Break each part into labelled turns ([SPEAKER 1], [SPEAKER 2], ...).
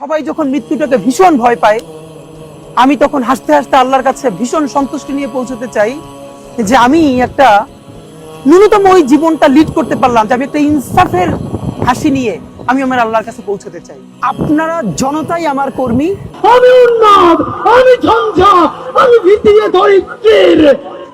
[SPEAKER 1] সবাই যখন মৃত্যুটাকে ভীষণ ভয় পায়, আমি তখন হাসতে হাসতে আল্লাহর কাছে ভীষণ সন্তুষ্টি নিয়ে পৌঁছতে চাই যে আমি একটা ন্যূনতম ওই জীবনটা লিড করতে পারলাম, যে আমি একটা ইনসাফের হাসি নিয়ে আমি আমার আল্লাহর কাছে পৌঁছতে চাই। আপনারা জনতাই আমার কর্মী।
[SPEAKER 2] আমি উন্মাদ, আমি ঝঞ্ঝা, আমি ভিতিয়ে দরিদ্রের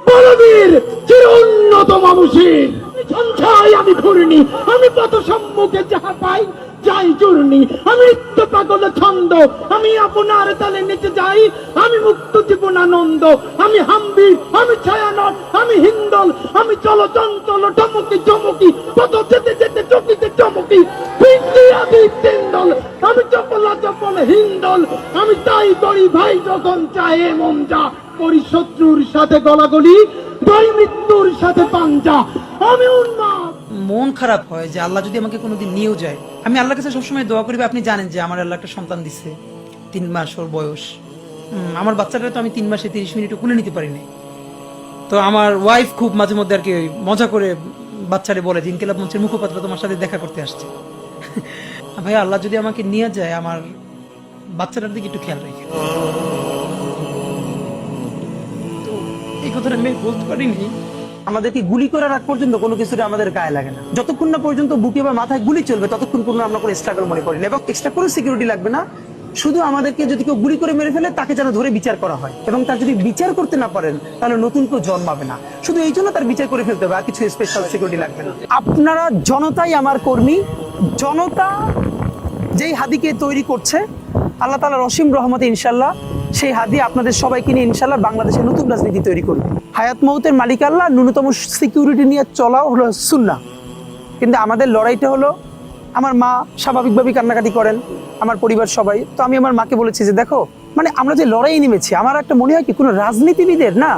[SPEAKER 2] বলবীর চির উন্নত মানুষের। ঝঞ্ঝাই আমি ঘুরিনি, আমি পথ সম্মুখে যাহা পাই যাই চূর্ণি আমি নিত্য পাগল ছন্দ, আমি আপনার তালে নিচে যাই, আমি মুক্ত জীবন আনন্দ, আমি হাম্বি, আমি ছায়ানট, আমি হিন্দল, আমি চল চঞ্চল টমকি চমকি, পথ যেতে যেতে চকিতে চমকি তিন্দল, আমি চপলা চপল হিন্দল, আমি তাই করি ভাই যখন চাহে মন যা, করি শত্রুর সাথে গলাগলি করি মৃত্যুর সাথে পাঞ্জা, আমি উন্মাদ
[SPEAKER 1] মন খারাপ হয় যে আল্লাহ যদি আমাকে কোনোদিন নিয়েও যায়। আমি আল্লাহর কাছে সবসময় দোয়া করি আপনি জানেন যে আমার আল্লাহ একটা সন্তান দিচ্ছে তিন মাস ওর বয়স। আমার বাচ্চাটা তো আমি তিন মাসে তিরিশ মিনিটও কুলে নিতে পারিনি। তো আমার ওয়াইফ খুব মাঝে মধ্যে আর কি মজা করে বাচ্চারে বলে যে, ইনকিলাব মঞ্চের মুখপাত্র তোমার সাথে দেখা করতে আসছে। ভাই, আল্লাহ যদি আমাকে নিয়ে যায়, আমার বাচ্চাটার দিকে একটু খেয়াল রেখে এই কথাটা আমি বলতে পারিনি আমাদেরকে গুলি করার আগ পর্যন্ত কোনো কিছুতে আমাদের গায়ে লাগে না। যতক্ষণ না পর্যন্ত বুকে বা মাথায় গুলি চলবে, ততক্ষণ পর্যন্ত আমরা কোনো স্ট্রাগল মনে করি না এবং এক্সট্রা কোনো সিকিউরিটি লাগবে না। শুধু আমাদেরকে যদি কেউ গুলি করে মেরে ফেলে, তাকে যেন ধরে বিচার করা হয়। এবং তার যদি বিচার করতে না পারেন, তাহলে নতুন কেউ জন্মাবে না। শুধু এই জন্য তার বিচার করে ফেলতে হবে, আর কিছু স্পেশাল সিকিউরিটি লাগবে না। আপনারা জনতাই আমার কর্মী। জনতা যেই হাদিকে তৈরি করছে, আল্লাহ তালা রসিম রহমতে ইনশাল্লাহ সেই হাদি আপনাদের সবাইকে নিয়ে ইনশাল্লাহ বাংলাদেশের নতুন রাজনীতি তৈরি করবে। হায়াত মৌতের মালিক আল্লাহ, ন্যূনতম সিকিউরিটি নিয়ে চলাও হলো সুন্না কিন্তু আমাদের লড়াইটা হলো, আমার মা স্বাভাবিকভাবেই কান্নাকাটি করেন, আমার পরিবার সবাই। তো আমি আমার মাকে বলেছি যে, দেখো মানে আমরা যে লড়াই নেমেছি, আমার একটা মনে হয় কি, কোনো রাজনীতিবিদের না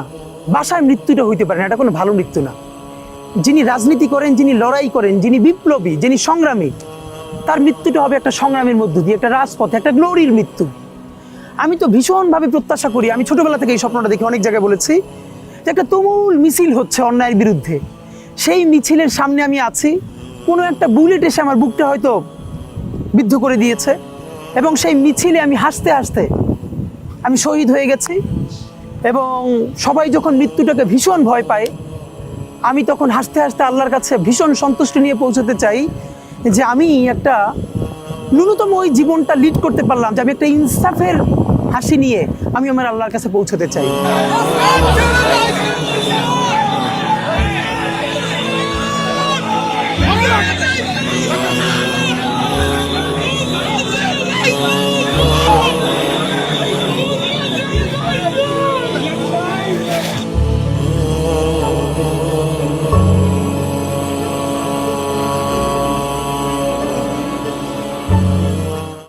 [SPEAKER 1] বাসায় মৃত্যুটা হইতে পারে না, এটা কোনো ভালো মৃত্যু না। যিনি রাজনীতি করেন, যিনি লড়াই করেন, যিনি বিপ্লবী, যিনি সংগ্রামী, তার মৃত্যুটা হবে একটা সংগ্রামের মধ্য দিয়ে, একটা রাজপথে, একটা গ্লোরির মৃত্যু। আমি তো ভীষণভাবে প্রত্যাশা করি, আমি ছোটবেলা থেকে এই স্বপ্নটা দেখি অনেক জায়গায় বলেছি যে একটা তুমুল মিছিল হচ্ছে অন্যায়ের বিরুদ্ধে। সেই মিছিলের সামনে আমি আছি, কোনো একটা বুলেট এসে আমার বুকটা হয়তো বিদ্ধ করে দিয়েছে এবং সেই মিছিলে আমি হাসতে হাসতে আমি শহীদ হয়ে গেছি এবং সবাই যখন মৃত্যুটাকে ভীষণ ভয় পায়, আমি তখন হাসতে হাসতে আল্লাহর কাছে ভীষণ সন্তুষ্টি নিয়ে পৌঁছতে চাই যে আমি একটা ন্যূনতম ওই জীবনটা লিড করতে পারলাম, যে আমি একটা ইনসাফের হাসি নিয়ে আমি আমার আল্লাহর কাছে পৌঁছতে চাই।